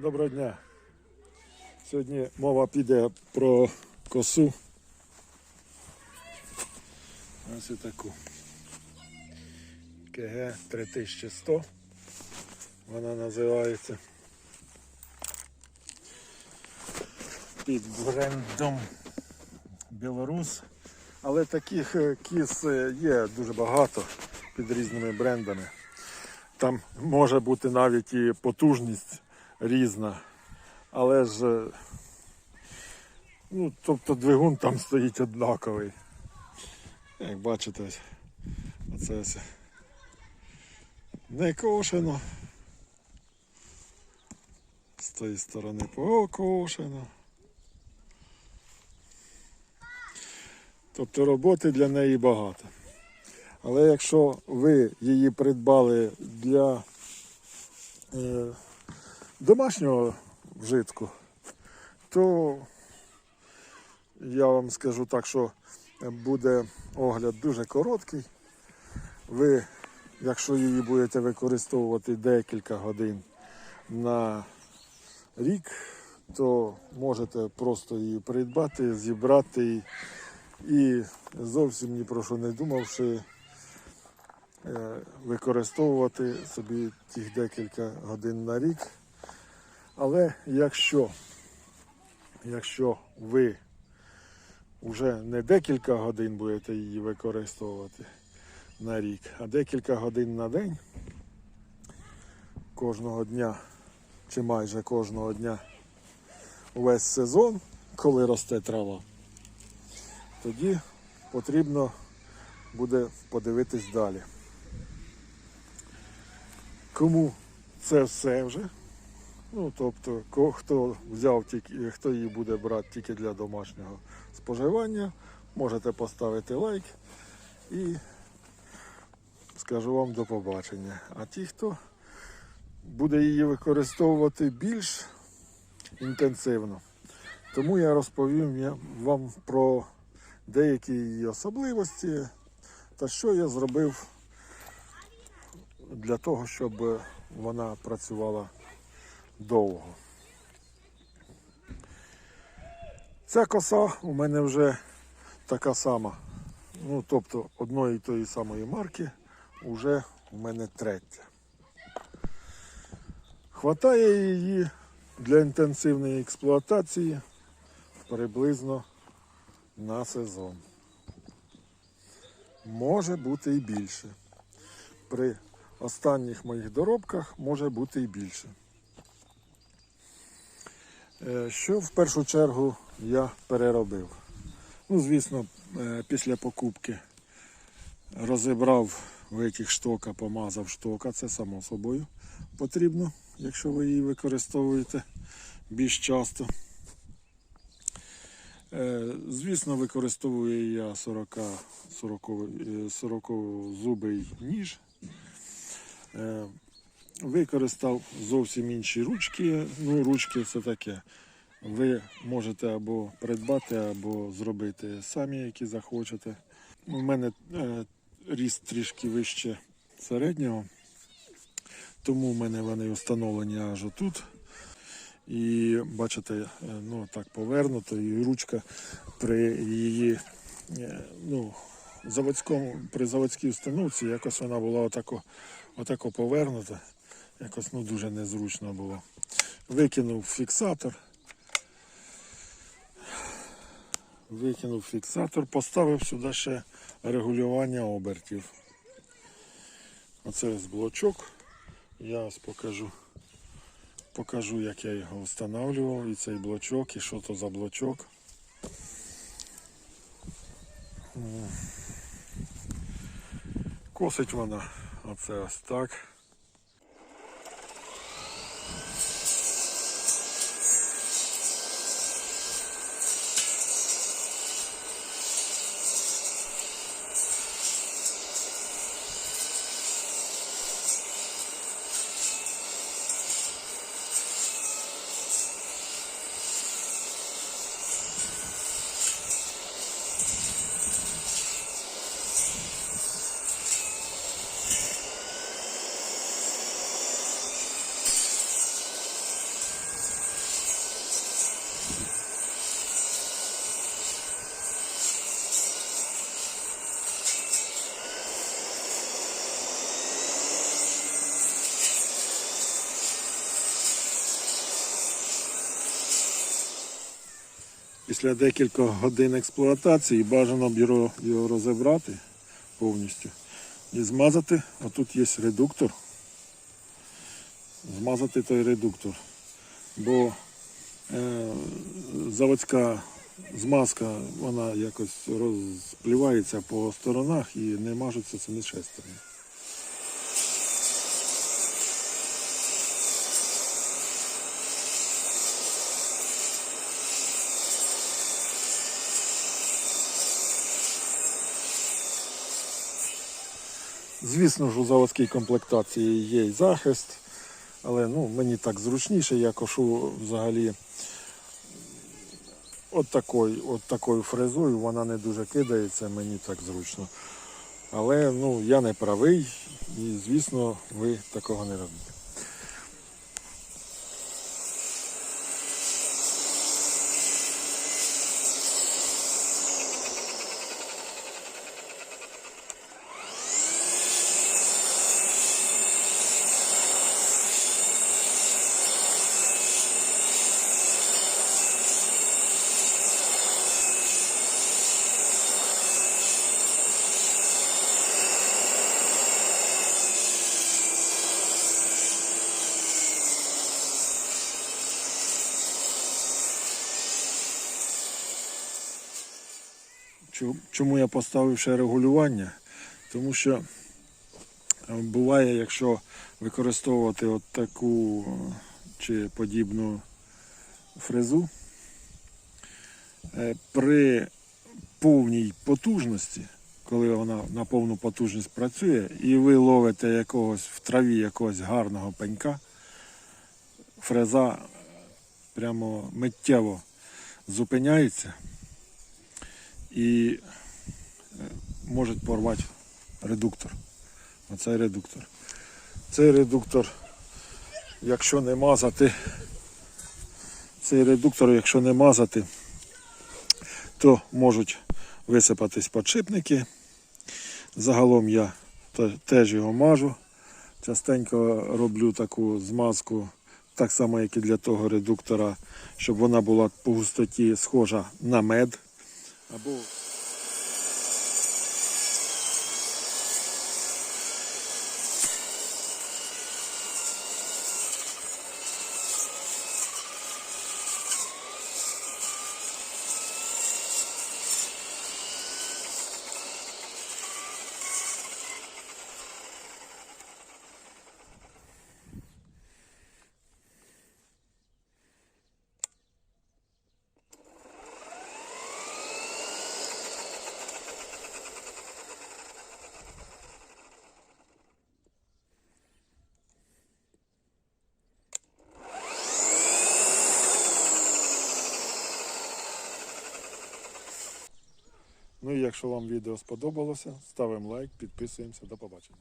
Доброго дня. Сьогодні мова піде про косу. Ось таку. КГ 3100. Вона називається. Під брендом Білорус. Але таких е, кіз е, є дуже багато під різними брендами. Там може бути навіть і потужність різна. Але ж, е, ну, тобто двигун там стоїть однаковий. Як бачите, оце ось не кошено. З тої сторони покошено. Тобто роботи для неї багато. Але якщо ви її придбали для е, домашнього вжитку, то я вам скажу так, що буде огляд дуже короткий. Ви, якщо її будете використовувати декілька годин на рік, то можете просто її придбати, зібрати і зовсім ні про що не думавши, е, використовувати собі тих декілька годин на рік. Але якщо, якщо ви вже не декілька годин будете її використовувати на рік, а декілька годин на день кожного дня чи майже кожного дня увесь сезон, коли росте трава, тоді потрібно буде подивитись далі. Кому це все вже? Ну, тобто, хто взяв тільки, хто її буде брати тільки для домашнього споживання, можете поставити лайк і скажу вам до побачення. А ті, хто буде її використовувати більш інтенсивно, тому я розповім вам про деякі її особливості та що я зробив для того, щоб вона працювала довго. Ця коса у мене вже така сама. Ну, тобто одної і тої самої марки вже у мене третя. Хватає її для інтенсивної експлуатації приблизно на сезон. Може бути і більше. При останніх моїх доробках може бути і більше. Е, Що в першу чергу я переробив? Ну, звісно, е, після покупки розібрав витяг штока, помазав штока, це само собою потрібно, якщо ви її використовуєте більш часто. Е, Звісно, використовую я 40, 40, 40 зубий ніж. Використав зовсім інші ручки. Ну, ручки це таке. Ви можете або придбати, або зробити самі, які захочете. У мене е, ріст трішки вище середнього, тому в мене вони встановлені аж отут. І бачите, е, ну так повернуто, і ручка при її е, ну, заводському, при заводській установці якось вона була отако, отако повернута. Якось ну, дуже незручно було. Викинув фіксатор. Викинув фіксатор, поставив сюди ще регулювання обертів. Оце ось блочок. Я ось покажу. Покажу, як я його встановлював, і цей блочок, і що то за блочок. Косить вона оце ось так. Після декількох годин експлуатації бажано б його, розібрати повністю і змазати. Отут є редуктор. Змазати той редуктор. Бо е, заводська змазка вона якось розплівається по сторонах і не мажуться самі шестерні. Звісно ж, у заводській комплектації є й захист, але ну, мені так зручніше, я кошу взагалі от такою, от такою фрезою, вона не дуже кидається, мені так зручно. Але ну, я не правий і, звісно, ви такого не робите. Чому я поставив ще регулювання? Тому що е, буває, якщо використовувати от таку е, чи подібну фрезу, е, при повній потужності, коли вона на повну потужність працює, і ви ловите якогось в траві якогось гарного пенька, фреза прямо миттєво зупиняється і е, може порвати редуктор. Оцей редуктор. Цей редуктор, якщо не мазати, цей редуктор, якщо не мазати, то можуть висипатись подшипники. Загалом я теж його мажу. Частенько роблю таку змазку, так само, як і для того редуктора, щоб вона була по густоті схожа на мед. Або Ну і якщо вам відео сподобалося, ставимо лайк, підписуємося. До побачення.